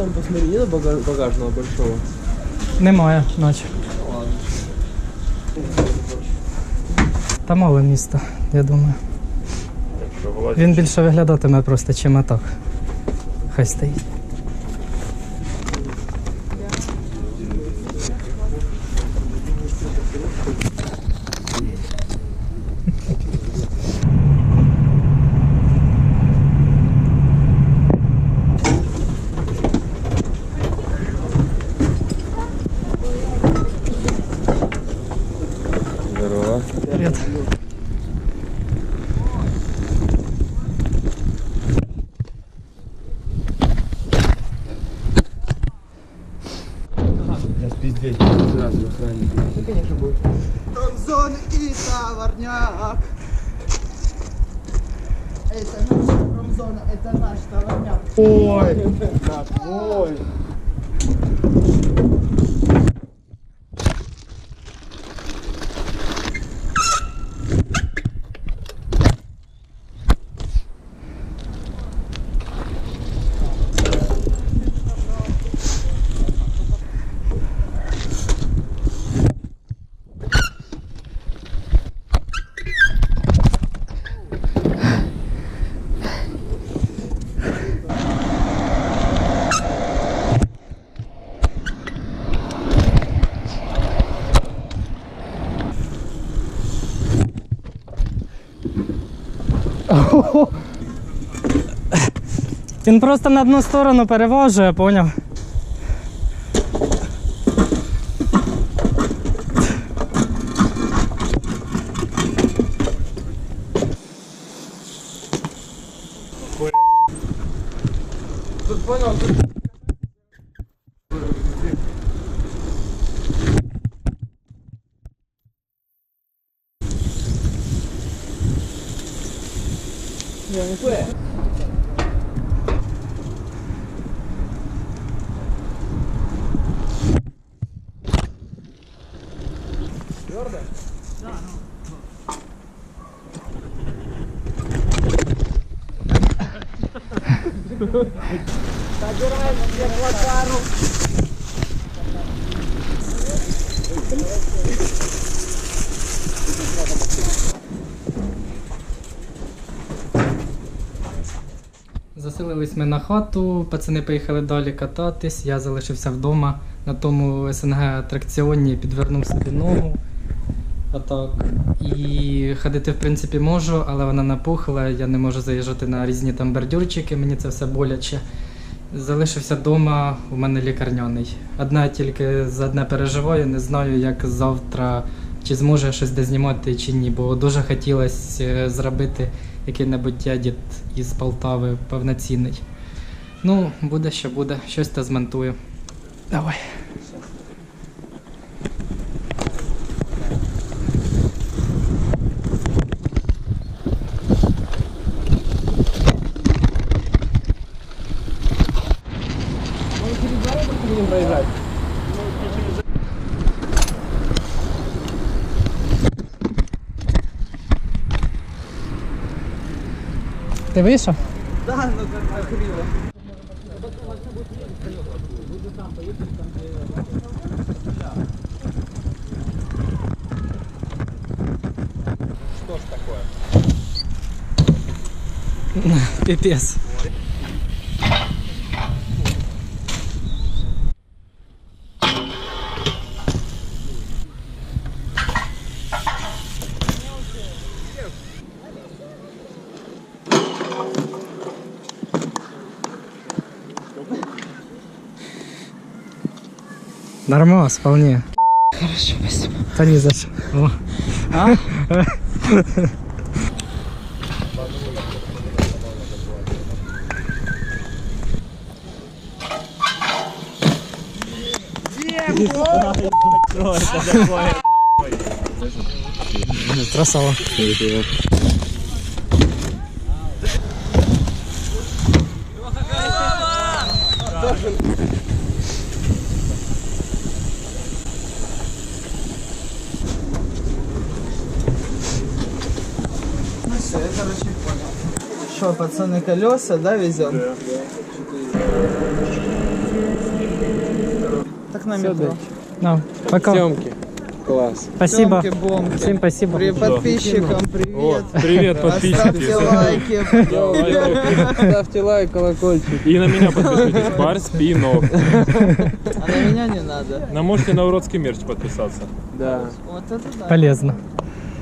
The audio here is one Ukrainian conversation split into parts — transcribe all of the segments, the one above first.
там посмотри, нет бага- багажного большого? Немає, наче. Та мале місто, я думаю. Він більше виглядатиме просто, чим атак. Хай стоїть. Здорово. Привіт. Сейчас пиздеть. Сразу охранник. Ну, конечно, будет. Промзон и товарняк. Это наш промзона, это наш товарняк. Ой, так, Він просто на одну сторону перевожує, поняв? Тут понял, тут... ovunque. Jordan? No, no. Sta giocando, si è qua Заселились ми на хату, пацани поїхали далі кататись, я залишився вдома на тому СНГ атракціоні, підвернув собі ногу. Отак. І ходити, в принципі, можу, але вона напухла, я не можу заїжджати на різні там бордюрчики, мені це все боляче. Залишився вдома, у мене лікарняний. Одна тільки за одне переживаю, не знаю, як завтра чи зможу я щось де знімати чи ні, бо дуже хотілося е, зробити який-небудь едіт із Полтави повноцінний. Ну, буде що буде, щось та змонтую. Давай. Проезжать. Ти вийшов? Да, ну так криво. Что ж такое? Піпець. Нормас, вполне. Хорошо, спасибо. Да за что. А? Красава. Пацаны, колеса, да, везем? как на метро. Да. Пока. Съемки. Класс. Спасибо. Съемки-бомки. Всем спасибо. При подписчикам Вот, привет. привет, Оставьте подписчики. лайки. Ставьте лайк, колокольчик. И на меня подпишитесь. Бар Спинов. А на меня не надо. Но можете на уродский мерч подписаться. Да. Вот это да. Полезно.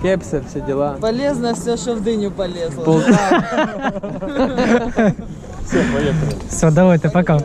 Кепсы, все дела. Полезно все, что в дыню полезло. Все, поехали. Все, давайте, пока.